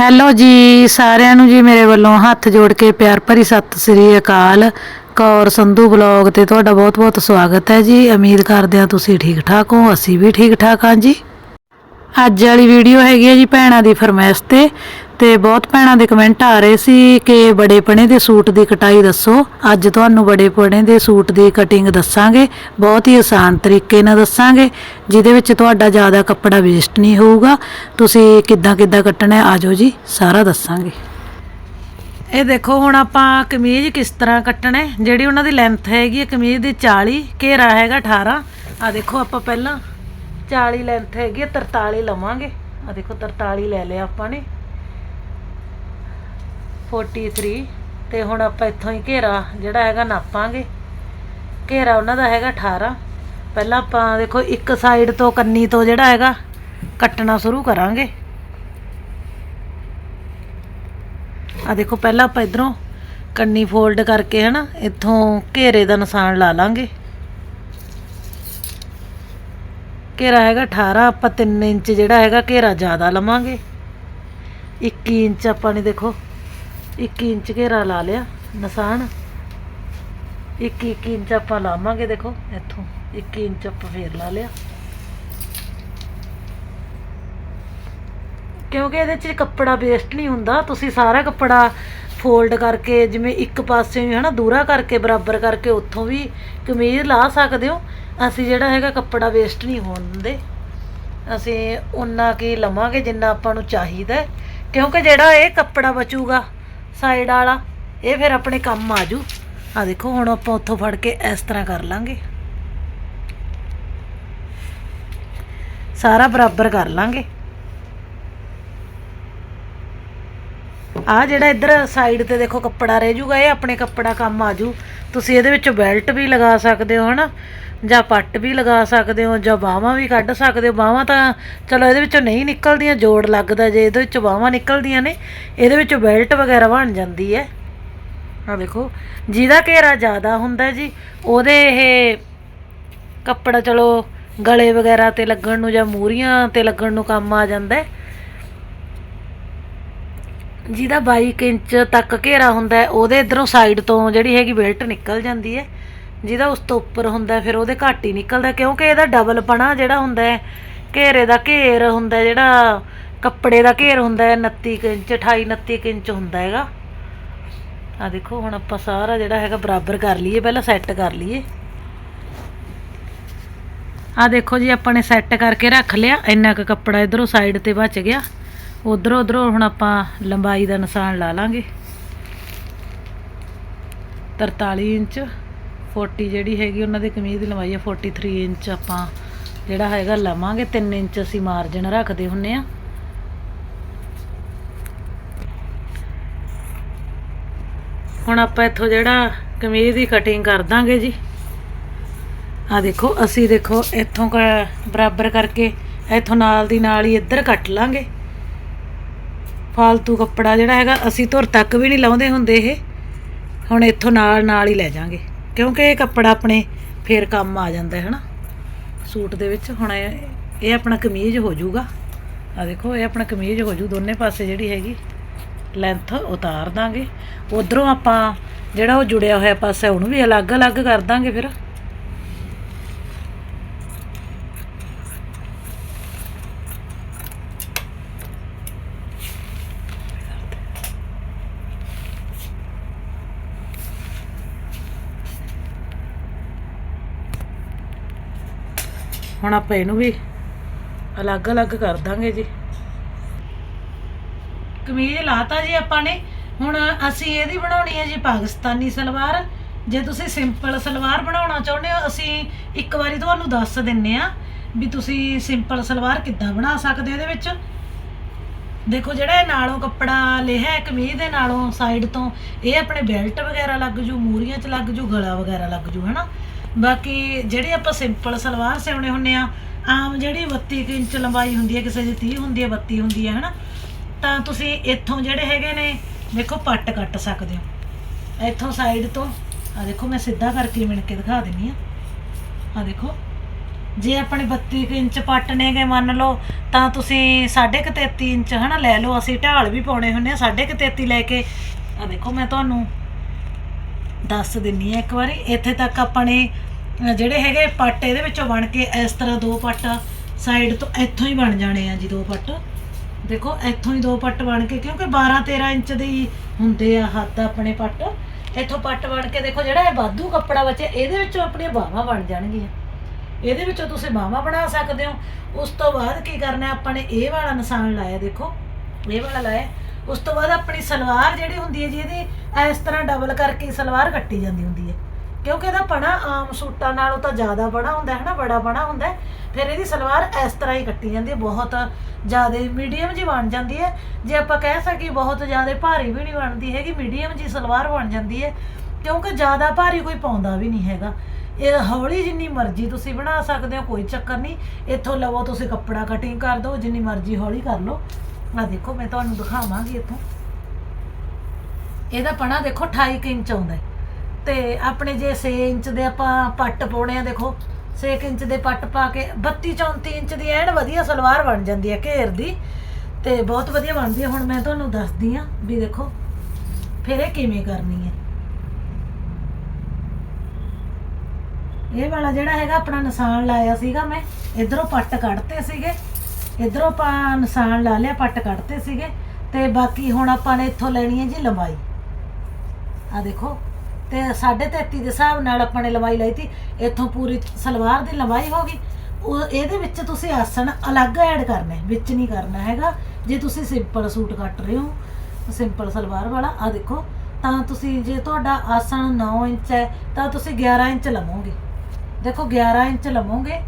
Hello ਜੀ, ਸਾਰਿਆਂ ਨੂੰ ਜੀ ਮੇਰੇ ਵੱਲੋਂ ਹੱਥ ਜੋੜ ਕੇ ਪਿਆਰ ਭਰੀ ਸਤਿ ਸ੍ਰੀ ਅਕਾਲ। ਕੌਰ ਸੰਧੂ ਬਲੌਗ ਤੇ ਤੁਹਾਡਾ ਬਹੁਤ-ਬਹੁਤ ਸਵਾਗਤ ਹੈ ਜੀ। ਉਮੀਦ ਕਰਦੇ ਹਾਂ ਤੁਸੀਂ ਠੀਕ ਠਾਕ ਹੋ, ਅਸੀਂ ਵੀ ਠੀਕ ਠਾਕ ਹਾਂ ਜੀ। ਅੱਜ ਵਾਲੀ ਵੀਡੀਓ ਹੈਗੀ ਹੈ ਜੀ ਭੈਣਾਂ ਦੀ ਫਰਮਾਇਸ਼ ਤੇ। ਤੇ ਬਹੁਤ ਭੈਣਾਂ ਦੇ ਕਮੈਂਟ ਆ ਰਹੇ ਸੀ ਕਿ ਬੜੇ ਪਣੇ ਦੇ ਸੂਟ ਦੀ ਕਟਾਈ ਦੱਸੋ। ਅੱਜ ਤੁਹਾਨੂੰ ਬੜੇ ਪਣੇ ਦੇ ਸੂਟ ਦੀ ਕਟਿੰਗ ਦੱਸਾਂਗੇ। ਬਹੁਤ ਹੀ ਆਸਾਨ ਤਰੀਕੇ ਨਾਲ ਦੱਸਾਂਗੇ ਜਿਹਦੇ ਵਿੱਚ ਤੁਹਾਡਾ ਜ਼ਿਆਦਾ ਕੱਪੜਾ ਵੇਸਟ ਨਹੀਂ ਹੋਊਗਾ। ਤੁਸੀਂ ਕਿੱਦਾਂ ਕਿੱਦਾਂ ਕੱਟਣਾ ਹੈ, ਆਜੋ ਜੀ ਸਾਰਾ ਦੱਸਾਂਗੇ। ਇਹ ਦੇਖੋ ਹੁਣ ਆਪਾਂ ਕਮੀਜ਼ ਕਿਸ ਤਰ੍ਹਾਂ ਕੱਟਣਾ ਜਿਹੜੀ ਉਹਨਾਂ ਦੀ ਲੈਂਥ ਹੈਗੀ ਹੈ ਕਮੀਜ਼ ਦੀ 40 ਘੇਰਾ ਹੈਗਾ 18 ਆ ਦੇਖੋ ਆਪਾਂ ਪਹਿਲਾਂ 40 ਲੈਂਥ ਹੈਗੀ ਹੈ 43 ਲਵਾਂਗੇ। ਆ ਦੇਖੋ 43 ਲੈ ਲਿਆ ਆਪਾਂ ਨੇ। 43 ਤੇ ਹੁਣ ਆਪਾਂ ਇੱਥੋਂ ਹੀ ਘੇਰਾ, ਜਿਹੜਾ ਹੈਗਾ ਨਾਪਾਂਗੇ। ਘੇਰਾ ਉਹਨਾਂ ਦਾ ਹੈਗਾ 18 ਪਹਿਲਾਂ ਆਪਾਂ ਦੇਖੋ ਇੱਕ ਸਾਈਡ ਤੋਂ ਕੰਨੀ ਤੋਂ ਜਿਹੜਾ ਹੈਗਾ ਕੱਟਣਾ ਸ਼ੁਰੂ ਕਰਾਂਗੇ। ਆ ਦੇਖੋ ਪਹਿਲਾਂ ਆਪਾਂ ਇਧਰੋਂ ਕੰਨੀ ਫੋਲਡ ਕਰਕੇ ਹਨਾ, ਇੱਥੋਂ ਘੇਰੇ ਦਾ ਨਿਸ਼ਾਨ ਲਾ ਲਾਂਗੇ। ਘੇਰਾ ਹੈਗਾ 18 ਆਪਾਂ 3 ਇੰਚ ਜਿਹੜਾ ਹੈਗਾ ਘੇਰਾ ਜ਼ਿਆਦਾ ਲਵਾਂਗੇ। 21 ਇੰਚ ਆਪਾਂ ਨੇ ਦੇਖੋ 21 ਇੰਚ ਘੇਰਾ ਲਾ ਲਿਆ, ਨਿਸ਼ਾਨ। 21 21 ਇੰਚ ਆਪਾਂ ਲਾਵਾਂਗੇ, ਦੇਖੋ, ਇੱਥੋਂ। 21 ਇੰਚ ਆਪਾਂ ਫੇਰ ਲਾ ਲਿਆ। ਕਿਉਂਕਿ ਇਹਦੇ 'ਚ ਕੱਪੜਾ ਵੇਸਟ ਨਹੀਂ ਹੁੰਦਾ। ਤੁਸੀਂ ਸਾਰਾ ਕੱਪੜਾ ਫੋਲਡ ਕਰਕੇ, ਜਿਵੇਂ ਇੱਕ ਪਾਸੇ ਵੀ ਹਨਾ, ਦੂਰਾ ਕਰਕੇ, ਬਰਾਬਰ ਕਰਕੇ ਉੱਥੋਂ ਵੀ ਕਮੀਜ਼ ਲਾ ਸਕਦੇ ਹੋ। ਅਸੀਂ ਜਿਹੜਾ ਹੈਗਾ ਕੱਪੜਾ ਵੇਸਟ ਨਹੀਂ ਹੋਣ ਦਿੰਦੇ। ਅਸੀਂ ਉਨਾ ਕੀ ਲਵਾਂਗੇ, ਜਿੰਨਾ ਆਪਾਂ ਨੂੰ ਚਾਹੀਦਾ ਕਿਉਂਕਿ ਜਿਹੜਾ ਇਹ ਕੱਪੜਾ ਬਚੂਗਾ ਸਾਈਡ ਵਾਲਾ, ਇਹ ਫਿਰ ਆਪਣੇ ਕੰਮ ਆਜੂ ਆ ਦੇਖੋ, ਹੁਣ ਆਪਾਂ ਉੱਥੋਂ ਫੜ ਕੇ ਇਸ ਤਰ੍ਹਾਂ ਕਰ ਲਾਂਗੇ। ਸਾਰਾ ਬਰਾਬਰ ਕਰ ਲਾਂਗੇ। ਆ ਜਿਹੜਾ ਇੱਧਰ ਸਾਈਡ ਤੇ ਦੇਖੋ ਕੱਪੜਾ ਰਹਿ ਜੂਗਾ, ਇਹ ਆਪਣੇ ਕੱਪੜਾ ਕੰਮ ਆਜੂ ਤੁਸੀਂ ਇਹਦੇ ਵਿੱਚ ਬੈਲਟ ਵੀ ਲਗਾ ਸਕਦੇ ਹੋ, ਹਨਾ? ਜਾਂ ਪੱਟ ਵੀ ਲਗਾ ਸਕਦੇ ਹੋ, ਜਾਂ ਬਾਹਾਂ ਵੀ ਕੱਢ ਸਕਦੇ ਹੋ। ਬਾਹਾਂ ਤਾਂ ਚਲੋ ਇਹਦੇ ਵਿੱਚੋਂ ਨਹੀਂ ਨਿਕਲਦੀਆਂ, ਜੋੜ ਲੱਗਦਾ ਜੇ ਇਹਦੇ ਵਿੱਚੋਂ ਬਾਹਾਂ ਨਿਕਲਦੀਆਂ ਨੇ, ਇਹਦੇ ਵਿੱਚੋਂ ਬੈਲਟ ਵਗੈਰਾ ਬਣ ਜਾਂਦੀ ਹੈ। ਆ ਦੇਖੋ, ਜਿਹਦਾ ਘੇਰਾ ਜ਼ਿਆਦਾ ਹੁੰਦਾ ਜੀ, ਉਹਦੇ ਇਹ ਕੱਪੜਾ ਚਲੋ ਗਲੇ ਵਗੈਰਾ ਤੇ ਲੱਗਣ ਨੂੰ ਜਾਂ ਮੂਰੀਆਂ ਤੇ ਲੱਗਣ ਨੂੰ ਕੰਮ ਆ ਜਾਂਦਾ ਹੈ। ਜਿਹਦਾ 22 ਇੰਚ ਤੱਕ ਘੇਰਾ ਹੁੰਦਾ ਉਹਦੇ ਇਧਰੋਂ ਸਾਈਡ ਤੋਂ ਜਿਹੜੀ ਹੈਗੀ ਬੈਲਟ ਨਿਕਲ ਜਾਂਦੀ ਹੈ। ਜਿਹਦਾ ਉਸ ਤੋਂ ਉੱਪਰ ਹੁੰਦਾ ਫਿਰ ਉਹਦੇ ਘੱਟ ਹੀ ਨਿਕਲਦਾ ਕਿਉਂਕਿ ਇਹਦਾ ਡਬਲ ਪਣਾ ਜਿਹੜਾ ਹੁੰਦਾ ਹੈ, ਘੇਰੇ ਦਾ ਘੇਰ ਹੁੰਦਾ ਜਿਹੜਾ ਕੱਪੜੇ ਦਾ ਘੇਰ ਹੁੰਦਾ ਹੈ 29 ਕੁ ਇੰਚ 28 29 ਕੁ ਇੰਚ ਹੁੰਦਾ ਹੈਗਾ। ਆ ਦੇਖੋ, ਹੁਣ ਆਪਾਂ ਸਾਰਾ ਜਿਹੜਾ ਹੈਗਾ ਬਰਾਬਰ ਕਰ ਲਈਏ, ਪਹਿਲਾਂ ਸੈੱਟ ਕਰ ਲਈਏ। ਆ ਦੇਖੋ ਜੀ, ਆਪਾਂ ਨੇ ਸੈੱਟ ਕਰਕੇ ਰੱਖ ਲਿਆ, ਇੰਨਾ ਕੁ ਕੱਪੜਾ ਇਧਰੋਂ ਸਾਈਡ ਤੇ ਬਚ ਗਿਆ। ਉਧਰੋਂ ਉਧਰੋਂ ਹੁਣ ਆਪਾਂ ਲੰਬਾਈ ਦਾ ਨਿਸ਼ਾਨ ਲਾ ਲਾਂਗੇ। 43 ਇੰਚ। 40 ਜਿਹੜੀ ਹੈਗੀ, ਉਹਨਾਂ ਦੀ ਕਮੀਜ਼ ਦੀ ਲੰਬਾਈ ਹੈ 43 ਇੰਚ ਆਪਾਂ। ਜਿਹੜਾ ਹੈਗਾ ਲਵਾਂਗੇ 3 ਇੰਚ ਅਸੀਂ ਮਾਰਜਨ ਰੱਖਦੇ ਹੁੰਨੇ ਆ। ਹੁਣ ਆਪਾਂ ਇੱਥੋਂ ਜਿਹੜਾ ਕਮੀਜ਼ ਦੀ ਕਟਿੰਗ ਕਰ ਦਾਂਗੇ ਜੀ। ਆ ਦੇਖੋ, ਅਸੀਂ ਦੇਖੋ ਇੱਥੋਂ ਕ- ਬਰਾਬਰ ਕਰਕੇ ਇੱਥੋਂ ਨਾਲ ਦੀ ਨਾਲ ਹੀ ਇੱਧਰ ਕੱਟ ਲਾਂਗੇ। ਫਾਲਤੂ ਕੱਪੜਾ ਜਿਹੜਾ ਹੈਗਾ, ਅਸੀਂ ਧੁਰ ਤੱਕ ਵੀ ਨਹੀਂ ਲਾਉਂਦੇ ਹੁੰਦੇ ਇਹ। ਹੁਣ ਇੱਥੋਂ ਨਾਲ ਨਾਲ ਹੀ ਲੈ ਜਾਾਂਗੇ। ਕਿਉਂਕਿ ਇਹ ਕੱਪੜਾ ਆਪਣੇ ਫੇਰ ਕੰਮ ਆ ਜਾਂਦਾ ਹੈ ਨਾ ਸੂਟ ਦੇ ਵਿੱਚ ਹੁਣ ਇਹ ਇਹ ਆਪਣਾ ਕਮੀਜ਼ ਹੋ ਜਾਊਗਾ। ਆ ਦੇਖੋ, ਇਹ ਆਪਣਾ ਕਮੀਜ਼ ਹੋ ਜੂ ਦੋਨੇ ਪਾਸੇ ਜਿਹੜੀ ਹੈਗੀ ਲੈਂਥ ਉਤਾਰ ਦਾਂਗੇ। ਉਧਰੋਂ ਆਪਾਂ ਜਿਹੜਾ ਉਹ ਜੁੜਿਆ ਹੋਇਆ ਪਾਸਾ, ਉਹਨੂੰ ਵੀ ਅਲੱਗ-ਅਲੱਗ ਕਰ ਦਾਂਗੇ ਫਿਰ। ਹੁਣ ਆਪਾਂ ਇਹਨੂੰ ਵੀ ਅਲੱਗ-ਅਲੱਗ ਕਰ ਦਾਂਗੇ ਜੀ। ਕਮੀਜ਼ ਲਾਤਾ ਜੀ ਆਪਾਂ ਨੇ। ਹੁਣ ਅਸੀਂ ਇਹਦੀ ਬਣਾਉਣੀ ਹੈ ਜੀ ਪਾਕਿਸਤਾਨੀ ਸਲਵਾਰ। ਜੇ ਤੁਸੀਂ ਸਿੰਪਲ ਸਲਵਾਰ ਬਣਾਉਣਾ ਚਾਹੁੰਦੇ ਹੋ, ਅਸੀਂ ਇੱਕ ਵਾਰੀ ਤੁਹਾਨੂੰ ਦੱਸ ਦਿੰਨੇ ਆ ਵੀ ਤੁਸੀਂ ਸਿੰਪਲ ਸਲਵਾਰ ਕਿੱਦਾਂ ਬਣਾ ਸਕਦੇ ਹੋ ਇਹਦੇ ਵਿੱਚ। ਦੇਖੋ ਜਿਹੜਾ ਇਹ ਨਾਲੋਂ ਕੱਪੜਾ ਲਿਆ ਹੈ, ਕਮੀਜ਼ ਦੇ ਨਾਲੋਂ ਸਾਈਡ ਤੋਂ, ਇਹ ਆਪਣੇ ਬੈਲਟ ਵਗੈਰਾ ਲੱਗ ਜੂ, ਮੂਰੀਆਂ 'ਚ ਲੱਗ ਜੂ, ਗਲਾ ਵਗੈਰਾ ਲੱਗ ਜੂ, ਹਨਾ? ਬਾਕੀ ਜਿਹੜੇ ਆਪਾਂ ਸਿੰਪਲ ਸਲਵਾਰ ਸਿਉਣੇ ਹੁੰਨੇ ਆ ਆਮ ਜਿਹੜੀ 32 ਕੁ ਇੰਚ ਲੰਬਾਈ ਹੁੰਦੀ ਹੈ, ਕਿਸੇ ਦੀ 30 ਹੁੰਦੀ ਹੈ 32 ਹੁੰਦੀ ਹੈ, ਹਨਾ? ਤਾਂ ਤੁਸੀਂ ਇੱਥੋਂ ਜਿਹੜੇ ਹੈਗੇ ਨੇ, ਦੇਖੋ ਪੱਟ ਕੱਟ ਸਕਦੇ ਹੋ। ਇੱਥੋਂ ਸਾਈਡ ਤੋਂ ਆ ਦੇਖੋ ਮੈਂ ਸਿੱਧਾ ਕਰਕੇ ਮਿਣ ਕੇ ਦਿਖਾ ਦਿੰਨੀ ਆ ਆ ਦੇਖੋ, ਜੇ ਆਪਣੇ 32 ਕੁ ਇੰਚ ਪੱਟ ਨੇਗੇ ਮੰਨ ਲਓ, ਤਾਂ ਤੁਸੀਂ 33 ਇੰਚ, ਹਨਾ, ਲੈ ਲਓ, ਅਸੀਂ ਢਾਲ ਵੀ ਪਾਉਣੇ ਹੁੰਦੇ ਆ 33 ਲੈ ਕੇ। ਆ ਦੇਖੋ, ਮੈਂ ਤੁਹਾਨੂੰ ਦੱਸ ਦਿੰਨੀ ਆ ਇੱਕ ਵਾਰੀ। ਇੱਥੇ ਤੱਕ ਆਪਣੇ ਅ, ਜਿਹੜੇ ਹੈਗੇ ਪੱਟ ਇਹਦੇ ਵਿੱਚੋਂ ਬਣ ਕੇ ਇਸ ਤਰ੍ਹਾਂ ਦੋ ਪੱਟ ਸਾਈਡ ਤੋਂ ਇੱਥੋਂ ਹੀ ਬਣ ਜਾਣੇ ਆ ਜੀ ਦੋ ਪੱਟ। ਦੇਖੋ ਇੱਥੋਂ ਹੀ ਦੋ ਪੱਟ ਬਣ ਕੇ ਕਿਉਂਕਿ 12 13 ਇੰਚ ਦੇ ਹੁੰਦੇ ਆ ਹੱਥ ਆਪਣੇ ਪੱਟ। ਇੱਥੋਂ ਪੱਟ ਬਣ ਕੇ ਦੇਖੋ ਜਿਹੜਾ ਇਹ ਬਾਦੂ ਕੱਪੜਾ ਬਚੇ ਇਹਦੇ ਵਿੱਚੋਂ ਆਪਣੀਆਂ ਬਾਹਾਂ ਬਣ ਜਾਣਗੀਆਂ। ਇਹਦੇ ਵਿੱਚੋਂ ਤੁਸੀਂ ਬਾਹਾਂ ਬਣਾ ਸਕਦੇ ਹੋ। ਉਸ ਤੋਂ ਬਾਅਦ ਕੀ ਕਰਨਾ ਆਪਾਂ ਨੇ ਇਹ ਵਾਲਾ ਨਿਸ਼ਾਨ ਲਾਇਆ ਦੇਖੋ। ਇਹ ਵਾਲਾ ਲਾਇਆ। ਉਸ ਤੋਂ ਬਾਅਦ ਆਪਣੀ ਸਲਵਾਰ ਜਿਹੜੀ ਹੁੰਦੀ ਹੈ ਜੀ, ਇਹਦੀ ਇਸ ਤਰ੍ਹਾਂ ਡਬਲ ਕਰਕੇ ਸਲਵਾਰ ਕੱਟੀ ਜਾਂਦੀ ਹੁੰਦੀ ਹੈ। ਕਿਉਂਕਿ ਇਹਦਾ ਪਣਾ ਆਮ ਸੂਟਾਂ ਨਾਲੋਂ ਤਾਂ ਜ਼ਿਆਦਾ ਬੜਾ ਹੁੰਦਾ ਹੈ ਨਾ, ਬੜਾ ਬੜਾ ਹੁੰਦਾ ਹੈ। ਫਿਰ ਇਹਦੀ ਸਲਵਾਰ ਇਸ ਤਰ੍ਹਾਂ ਹੀ ਕੱਟੀ ਜਾਂਦੀ ਹੈ, ਬਹੁਤ ਜ਼ਿਆਦਾ ਮੀਡੀਅਮ ਜੀ ਬਣ ਜਾਂਦੀ ਹੈ। ਜੇ ਆਪਾਂ ਕਹਿ ਸਕੀਏ ਬਹੁਤ ਜ਼ਿਆਦਾ ਭਾਰੀ ਵੀ ਨਹੀਂ ਬਣਦੀ ਹੈਗੀ ਮੀਡੀਅਮ ਜੀ ਸਲਵਾਰ ਬਣ ਜਾਂਦੀ ਹੈ। ਕਿਉਂਕਿ ਜ਼ਿਆਦਾ ਭਾਰੀ ਕੋਈ ਪਾਉਂਦਾ ਵੀ ਨਹੀਂ ਹੈਗਾ। ਇਹ ਹੌਲੀ ਜਿੰਨੀ ਮਰਜ਼ੀ ਤੁਸੀਂ ਬਣਾ ਸਕਦੇ ਹੋ, ਕੋਈ ਚੱਕਰ ਨਹੀਂ। ਇੱਥੋਂ ਲਵੋ ਤੁਸੀਂ ਕੱਪੜਾ ਕਟਿੰਗ ਕਰ ਦਿਓ, ਜਿੰਨੀ ਮਰਜ਼ੀ ਹੌਲੀ ਕਰ ਲਓ। ਆ ਦੇਖੋ, ਮੈਂ ਤੁਹਾਨੂੰ ਦਿਖਾਵਾਂਗੀ ਇੱਥੋਂ। ਇਹਦਾ ਪਣਾ ਦੇਖੋ 28 ਕੁ ਇੰਚ ਆਉਂਦਾ ਹੈ। ਤੇ ਆਪਣੇ ਜੇ 6 ਇੰਚ ਦੇ ਆਪਾਂ ਪੱਟ ਪਾਉਣੇ ਆ, ਦੇਖੋ 6 ਇੰਚ ਦੇ ਪੱਟ ਪਾ ਕੇ 32 34 ਇੰਚ ਦੀ ਐਨ ਵਧੀਆ ਸਲਵਾਰ ਬਣ ਜਾਂਦੀ ਹੈ ਘੇਰ ਦੀ। ਤੇ ਬਹੁਤ ਵਧੀਆ ਬਣਦੀ ਹੈ। ਹੁਣ ਮੈਂ ਤੁਹਾਨੂੰ ਦੱਸਦੀ ਆ ਵੀ ਦੇਖੋ, ਫਿਰ ਇਹ ਕਿਵੇਂ ਕਰਨੀ ਹੈ। ਇਹ ਵਾਲਾ ਜਿਹੜਾ ਹੈਗਾ, ਆਪਣਾ ਨਿਸ਼ਾਨ ਲਾਇਆ ਸੀਗਾ ਮੈਂ, ਇਧਰੋਂ ਪੱਟ ਕੱਢਤੇ ਸੀਗੇ। ਇਧਰੋਂ ਆਪਾਂ ਨਿਸ਼ਾਨ ਲਾ ਲਿਆ, ਪੱਟ ਕੱਢਤੇ ਸੀਗੇ ਤੇ ਬਾਕੀ ਹੁਣ ਆਪਾਂ ਨੇ ਇੱਥੋਂ ਲੈਣੀ ਹੈ ਜੀ ਲੰਬਾਈ। ਆ ਦੇਖੋ, ਤੇ 33.5 ਦੇ ਹਿਸਾਬ ਨਾਲ ਆਪਾਂ ਨੇ ਲੰਬਾਈ ਲਈ ਤੀ। ਇੱਥੋਂ ਪੂਰੀ ਸਲਵਾਰ ਦੀ ਲੰਬਾਈ ਹੋ ਗਈ। ਉਹ ਇਹਦੇ ਵਿੱਚ ਤੁਸੀਂ ਆਸਣ ਅਲੱਗ ਐਡ ਕਰਨੇ ਵਿੱਚ ਨਹੀਂ ਕਰਨਾ ਹੈਗਾ। ਜੇ ਤੁਸੀਂ ਸਿੰਪਲ ਸੂਟ ਕੱਟ ਰਹੇ ਹੋ ਸਿੰਪਲ ਸਲਵਾਰ ਵਾਲਾ ਆ ਦੇਖੋ, ਤਾਂ ਤੁਸੀਂ ਜੇ ਤੁਹਾਡਾ ਆਸਣ 9 ਇੰਚ ਹੈ, ਤਾਂ ਤੁਸੀਂ 11 ਇੰਚ ਲਵੋਗੇ। ਦੇਖੋ 11 ਇੰਚ ਲਵੋਗੇ।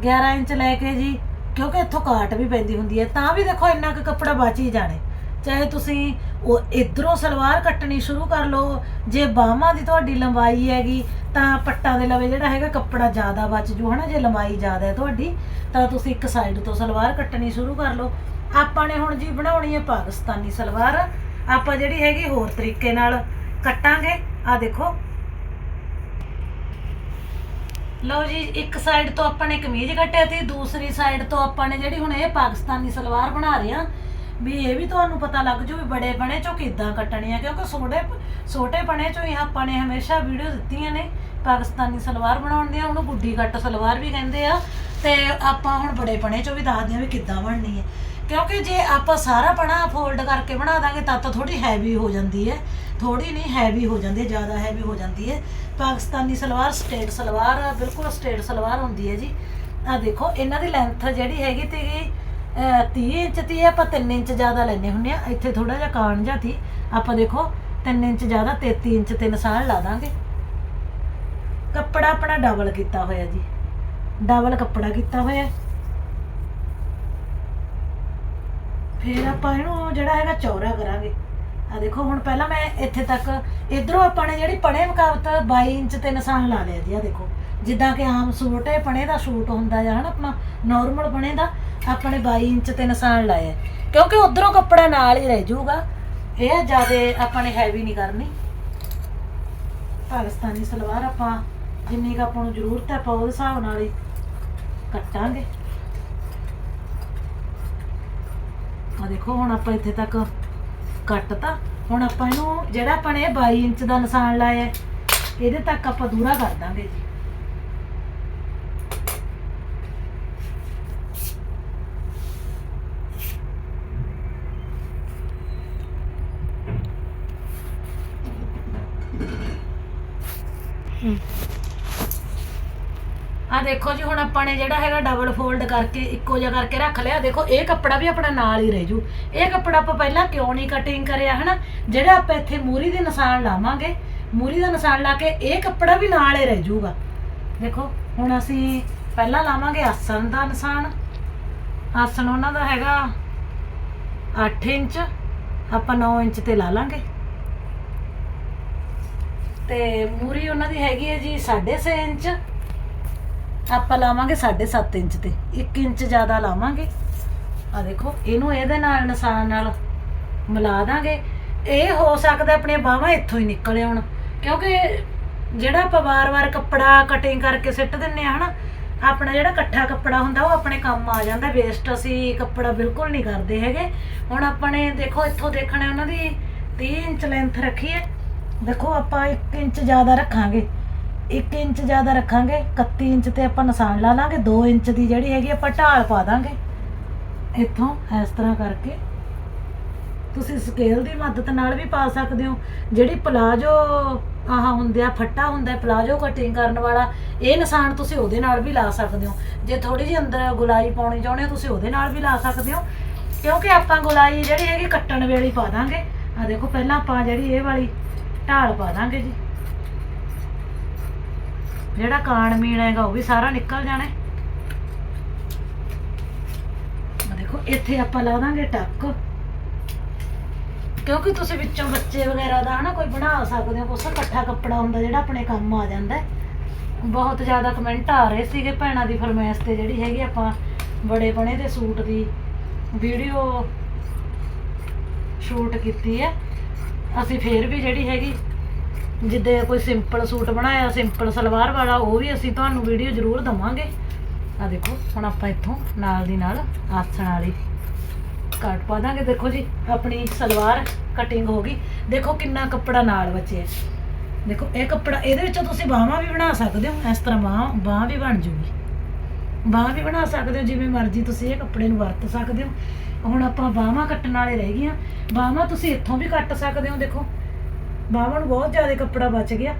11 ਇੰਚ ਲੈ ਕੇ ਜੀ ਕਿਉਂਕਿ ਇੱਥੋਂ ਕਾਟ ਵੀ ਪੈਂਦੀ ਹੁੰਦੀ ਹੈ, ਤਾਂ ਵੀ ਦੇਖੋ ਇੰਨਾ ਕੁ ਕੱਪੜਾ ਬਚ ਹੀ ਜਾਣੇ। ਚਾਹੇ ਤੁਸੀਂ ਉਹ ਇਧਰੋਂ ਸਲਵਾਰ ਕੱਟਣੀ ਸ਼ੁਰੂ ਕਰ ਲਓ, ਜੇ ਬਾਹਾਂ ਦੀ ਤੁਹਾਡੀ ਲੰਬਾਈ ਹੈਗੀ, ਤਾਂ ਪੱਟਾਂ ਦੇ ਲਵੇ ਜਿਹੜਾ ਹੈਗਾ ਕੱਪੜਾ ਜ਼ਿਆਦਾ ਬਚ ਜੂ, ਹਨਾ? ਜੇ ਲੰਬਾਈ ਜ਼ਿਆਦਾ ਹੈ ਤੁਹਾਡੀ, ਤਾਂ ਤੁਸੀਂ ਇੱਕ ਸਾਈਡ ਤੋਂ ਸਲਵਾਰ ਕੱਟਣੀ ਸ਼ੁਰੂ ਕਰ ਲਓ। ਆਪਾਂ ਨੇ ਹੁਣ ਜੀ ਬਣਾਉਣੀ ਹੈ ਪਾਕਿਸਤਾਨੀ ਸਲਵਾਰ। ਆਪਾਂ ਜਿਹੜੀ ਹੈਗੀ ਹੋਰ ਤਰੀਕੇ ਨਾਲ ਕੱਟਾਂਗੇ। ਆ ਦੇਖੋ ਲਓ ਜੀ, ਇੱਕ ਸਾਈਡ ਤੋਂ ਆਪਾਂ ਨੇ ਕਮੀਜ਼ ਕੱਟਿਆ ਤੇ ਦੂਸਰੀ ਸਾਈਡ ਤੋਂ ਆਪਾਂ ਨੇ ਜਿਹੜੀ ਹੁਣ ਇਹ ਪਾਕਿਸਤਾਨੀ ਸਲਵਾਰ ਬਣਾ ਰਹੇ ਆ ਵੀ ਇਹ ਵੀ ਤੁਹਾਨੂੰ ਪਤਾ ਲੱਗ ਜੂ ਵੀ ਬੜੇ ਬਣੇ ਚੋਂ ਕਿੱਦਾਂ ਕੱਟਣੀ ਆ, ਕਿਉਂਕਿ ਛੋਟੇ ਛੋਟੇ ਬਣੇ ਚੋਂ ਹੀ ਆਪਾਂ ਨੇ ਹਮੇਸ਼ਾ ਵੀਡੀਓ ਦਿੱਤੀਆਂ ਨੇ ਪਾਕਿਸਤਾਨੀ ਸਲਵਾਰ ਬਣਾਉਣ ਦੀਆਂ, ਉਹਨੂੰ ਗੁੱਡੀ ਕੱਟ ਸਲਵਾਰ ਵੀ ਕਹਿੰਦੇ ਆ, ਤੇ ਆਪਾਂ ਹੁਣ ਬੜੇ ਬਣੇ ਚੋਂ ਵੀ ਦੱਸਦੇ ਆ ਵੀ ਕਿੱਦਾਂ ਬਣਨੀ ਹੈ ਕਿਉਂਕਿ ਜੇ ਆਪਾਂ ਸਾਰਾ ਪਣਾ ਫੋਲਡ ਕਰਕੇ ਬਣਾ ਦਾਂਗੇ ਤਾਂ ਤਾਂ ਥੋੜੀ ਹੈਵੀ ਹੋ ਜਾਂਦੀ ਹੈ। ਥੋੜੀ ਨਹੀਂ ਹੈਵੀ ਹੋ ਜਾਂਦੀ ਹੈ ਜ਼ਿਆਦਾ ਹੈਵੀ ਹੋ ਜਾਂਦੀ ਹੈ। ਪਾਕਿਸਤਾਨੀ ਸਲਵਾਰ ਸਟੇਟ ਸਲਵਾਰ, ਬਿਲਕੁਲ ਸਟੇਟ ਸਲਵਾਰ ਹੁੰਦੀ ਹੈ ਜੀ। ਆ ਦੇਖੋ, ਇਹਨਾਂ ਦੀ ਲੈਂਥ ਜਿਹੜੀ ਹੈਗੀ ਤੇਗੀ 30 ਇੰਚ ਤੀ ਆਪਾਂ 3 ਇੰਚ ਜ਼ਿਆਦਾ ਲੈਨੇ ਹੁੰਨੇ ਆ ਇੱਥੇ ਥੋੜਾ ਜਿਹਾ ਕਾਣ ਜਿਹਾ ਸੀ। ਆਪਾਂ ਦੇਖੋ 3 ਇੰਚ ਜ਼ਿਆਦਾ 33 ਇੰਚ ਤੇ ਨਿਸ਼ਾਨ ਲਾ ਦਾਂਗੇ। ਕੱਪੜਾ ਆਪਣਾ ਡਬਲ ਕੀਤਾ ਹੋਇਆ ਜੀ। ਡਬਲ ਕੱਪੜਾ ਕੀਤਾ ਹੋਇਆ ਹੈ। ਫਿਰ ਆਪਾਂ ਇਹਨੂੰ ਜਿਹੜਾ ਹੈਗਾ ਚੌਰਾ ਕਰਾਂਗੇ। ਆ ਦੇਖੋ, ਹੁਣ ਪਹਿਲਾਂ ਮੈਂ ਇੱਥੇ ਤੱਕ, ਇਧਰੋਂ ਆਪਾਂ ਨੇ ਜਿਹੜੀ ਪੜੇ ਮੁਕਾਬਤ 22 ਇੰਚ ਤੇ ਨਿਸ਼ਾਨ ਲਾ ਲਿਆ ਜੀ ਆ ਦੇਖੋ। ਜਿੱਦਾਂ ਕਿ ਆਮ ਸੂਟ ਹੈ, ਪਣੇ ਦਾ ਸੂਟ ਹੁੰਦਾ ਜਾਂ ਹਨਾ ਆਪਣਾ ਨਾਰਮਲ ਪਣੇ ਦਾ, ਆਪਾਂ ਨੇ 22 ਇੰਚ ਤੇ ਨਿਸ਼ਾਨ ਲਾਇਆ। ਕਿਉਂਕਿ ਉਧਰੋਂ ਕੱਪੜਾ ਨਾਲ ਹੀ ਰਹਿ ਜਾਊਗਾ। ਇਹ ਜ਼ਿਆਦਾ ਆਪਾਂ ਨੇ ਹੈਵੀ ਨਹੀਂ ਕਰਨੀ। ਪਾਕਿਸਤਾਨੀ ਸਲਵਾਰ ਆਪਾਂ ਜਿੰਨੀ ਕੁ ਆਪਾਂ ਨੂੰ ਜ਼ਰੂਰਤ ਹੈ ਆਪਾਂ ਉਹਦੇ ਹਿਸਾਬ ਨਾਲ ਹੀ ਕੱਟਾਂਗੇ। ਦੇਖੋ, ਹੁਣ ਆਪਾਂ ਇੱਥੇ ਤੱਕ ਕੱਟਤਾ। ਹੁਣ ਆਪਾਂ ਇਹਨੂੰ, ਜਿਹੜਾ ਆਪਾਂ ਨੇ ਇਹ 22 ਇੰਚ ਦਾ ਨਿਸ਼ਾਨ ਲਾਇਆ ਇਹਦੇ ਤੱਕ ਆਪਾਂ ਦੂਰਾ ਕਰ ਦਾਂਗੇ ਜੀ। ਆ ਦੇਖੋ ਜੀ, ਹੁਣ ਆਪਾਂ ਨੇ ਜਿਹੜਾ ਹੈਗਾ ਡਬਲ ਫੋਲਡ ਕਰਕੇ, ਇੱਕੋ ਜਿਹਾ ਕਰਕੇ ਰੱਖ ਲਿਆ। ਦੇਖੋ, ਇਹ ਕੱਪੜਾ ਵੀ ਆਪਣਾ ਨਾਲ ਹੀ ਰਹਿ ਜੂ। ਇਹ ਕੱਪੜਾ ਆਪਾਂ ਪਹਿਲਾਂ ਕਿਉਂ ਨਹੀਂ ਕਟਿੰਗ ਕਰਿਆ, ਹਨਾ? ਜਿਹੜਾ ਆਪਾਂ ਇੱਥੇ ਮੂਰੀ ਦੇ ਨਿਸ਼ਾਨ ਲਾਵਾਂਗੇ, ਮੂਰੀ ਦਾ ਨਿਸ਼ਾਨ ਲਾ ਕੇ ਇਹ ਕੱਪੜਾ ਵੀ ਨਾਲ ਹੀ ਰਹਿ ਜੂਗਾ। ਦੇਖੋ, ਹੁਣ ਅਸੀਂ ਪਹਿਲਾਂ ਲਾਵਾਂਗੇ ਆਸਣ ਦਾ ਨਿਸ਼ਾਨ। ਆਸਣ ਉਹਨਾਂ ਦਾ ਹੈਗਾ 8 ਇੰਚ, ਆਪਾਂ 9 ਇੰਚ ਤੇ ਲਾ ਲਾਂਗੇ। ਤੇ ਮੂਰੀ ਉਹਨਾਂ ਦੀ ਹੈਗੀ ਹੈ ਜੀ 6.5 ਇੰਚ। ਆਪਾਂ ਲਾਵਾਂਗੇ 7.5 ਇੰਚ ਤੇ 1 ਇੰਚ ਜ਼ਿਆਦਾ ਲਾਵਾਂਗੇ। ਆ ਦੇਖੋ, ਇਹਨੂੰ ਇਹਦੇ ਨਾਲ ਨਿਸ਼ਾਨ ਨਾਲ ਮਿਲਾ ਦਾਂਗੇ। ਇਹ ਹੋ ਸਕਦਾ ਆਪਣੀਆਂ ਬਾਹਾਂ ਇੱਥੋਂ ਹੀ ਨਿਕਲ ਆਉਣ ਕਿਉਂਕਿ ਜਿਹੜਾ ਆਪਾਂ ਵਾਰ-ਵਾਰ ਕੱਪੜਾ ਕਟਿੰਗ ਕਰਕੇ ਸਿੱਟ ਦਿੰਨੇ ਆ, ਹਨਾ? ਆਪਣਾ ਜਿਹੜਾ ਇਕੱਠਾ ਕੱਪੜਾ ਹੁੰਦਾ, ਉਹ ਆਪਣੇ ਕੰਮ ਆ ਜਾਂਦਾ। ਵੇਸਟ ਅਸੀਂ ਕੱਪੜਾ ਬਿਲਕੁਲ ਨਹੀਂ ਕਰਦੇ ਹੈਗੇ। ਹੁਣ ਆਪਾਂ ਨੇ ਦੇਖੋ, ਇੱਥੋਂ ਦੇਖਣਾ ਉਹਨਾਂ ਦੀ 30 ਇੰਚ ਲੈਂਥ ਰੱਖੀ ਹੈ। ਦੇਖੋ, ਆਪਾਂ 1 ਇੰਚ ਜ਼ਿਆਦਾ ਰੱਖਾਂਗੇ। 1 ਇੰਚ ਜ਼ਿਆਦਾ ਰੱਖਾਂਗੇ 31 ਇੰਚ ਤੇ ਆਪਾਂ ਨਿਸ਼ਾਨ ਲਾ ਲਾਂਗੇ 2 ਇੰਚ ਦੀ ਜਿਹੜੀ ਹੈਗੀ ਆਪਾਂ ਢਾਲ ਪਾ ਦਾਂਗੇ। ਇੱਥੋਂ ਇਸ ਤਰ੍ਹਾਂ ਕਰਕੇ ਤੁਸੀਂ ਸਕੇਲ ਦੀ ਮਦਦ ਨਾਲ ਵੀ ਪਾ ਸਕਦੇ ਹੋ। ਜਿਹੜੀ ਪਲਾਜੋ ਆਹ ਹੁੰਦੇ ਆ, ਫੱਟਾ ਹੁੰਦਾ ਹੈ ਪਲਾਜੋ ਕਟਿੰਗ ਕਰਨ ਵਾਲਾ, ਇਹ ਨਿਸ਼ਾਨ ਤੁਸੀਂ ਉਹਦੇ ਨਾਲ ਵੀ ਲਾ ਸਕਦੇ ਹੋ। ਜੇ ਥੋੜੀ ਜਿਹੀ ਅੰਦਰ ਗੁਲਾਈ ਪਾਉਣੀ ਚਾਹੁੰਦੇ ਹੋ, ਤੁਸੀਂ ਉਹਦੇ ਨਾਲ ਵੀ ਲਾ ਸਕਦੇ ਹੋ। ਕਿਉਂਕਿ ਆਪਾਂ ਗੁਲਾਈ ਜਿਹੜੀ ਹੈਗੀ ਕੱਟਣ ਵੇਲੇ ਪਾ ਦਾਂਗੇ। ਆ ਦੇਖੋ, ਪਹਿਲਾਂ ਆਪਾਂ ਜਿਹੜੀ ਇਹ ਵਾਲੀ ਢਾਲ ਪਾ ਦਾਂਗੇ ਜੀ। ਜਿਹੜਾ ਕਾਣ ਮੀਣ ਹੈਗਾ ਉਹ ਵੀ ਸਾਰਾ ਨਿਕਲ ਜਾਣਾ ਦੇਖੋ, ਇੱਥੇ ਆਪਾਂ ਲਾ ਦਾਂਗੇ ਟੱਕ। ਕਿਉਂਕਿ ਤੁਸੀਂ ਵਿੱਚੋਂ ਬੱਚੇ ਵਗੈਰਾ ਦਾ ਹਨਾ ਕੋਈ ਬਣਾ ਸਕਦੇ ਹੋ, ਕੁਛ ਇਕੱਠਾ ਕੱਪੜਾ ਹੁੰਦਾ ਜਿਹੜਾ ਆਪਣੇ ਕੰਮ ਆ ਜਾਂਦਾ ਬਹੁਤ ਜ਼ਿਆਦਾ ਕਮੈਂਟ ਆ ਰਹੇ ਸੀਗੇ ਭੈਣਾਂ ਦੀ ਫਰਮਾਇਸ਼ ਤੇ ਜਿਹੜੀ ਹੈਗੀ ਆਪਾਂ ਬੜੇ ਬਣੇ ਦੇ ਸੂਟ ਦੀ ਵੀਡੀਓ ਸ਼ੂਟ ਕੀਤੀ ਹੈ। ਅਸੀਂ ਫੇਰ ਵੀ ਜਿਹੜੀ ਹੈਗੀ ਜਿੱਦੇ ਕੋਈ ਸਿੰਪਲ ਸੂਟ ਬਣਾਇਆ ਸਿੰਪਲ ਸਲਵਾਰ ਵਾਲਾ, ਉਹ ਵੀ ਅਸੀਂ ਤੁਹਾਨੂੰ ਵੀਡੀਓ ਜ਼ਰੂਰ ਦਵਾਂਗੇ। ਆ ਦੇਖੋ, ਹੁਣ ਆਪਾਂ ਇੱਥੋਂ ਨਾਲ ਦੀ ਨਾਲ ਆਸਣ ਵਾਲੀ ਕੱਟ ਪਾ ਦਾਂਗੇ। ਦੇਖੋ ਜੀ, ਆਪਣੀ ਸਲਵਾਰ ਕਟਿੰਗ ਹੋ ਗਈ। ਦੇਖੋ ਕਿੰਨਾ ਕੱਪੜਾ ਨਾਲ ਬਚਿਆ। ਦੇਖੋ, ਇਹ ਕੱਪੜਾ, ਇਹਦੇ ਵਿੱਚੋਂ ਤੁਸੀਂ ਬਾਹਾਂ ਵੀ ਬਣਾ ਸਕਦੇ ਹੋ। ਇਸ ਤਰ੍ਹਾਂ ਬਾਹ ਬਾਹ ਵੀ ਬਣ ਜੂਗੀ। ਬਾਹ ਵੀ ਬਣਾ ਸਕਦੇ ਹੋ, ਜਿਵੇਂ ਮਰਜ਼ੀ ਤੁਸੀਂ ਇਹ ਕੱਪੜੇ ਨੂੰ ਵਰਤ ਸਕਦੇ ਹੋ। ਹੁਣ ਆਪਾਂ ਬਾਹਾਂ ਕੱਟਣ ਵਾਲੇ ਰਹਿ ਗਈਆਂ ਬਾਹਾਂ ਤੁਸੀਂ ਇੱਥੋਂ ਵੀ ਕੱਟ ਸਕਦੇ ਹੋ, ਦੇਖੋ। ਬਾਹਾਂ ਨੂੰ ਬਹੁਤ ਜ਼ਿਆਦਾ ਕੱਪੜਾ ਬਚ ਗਿਆ।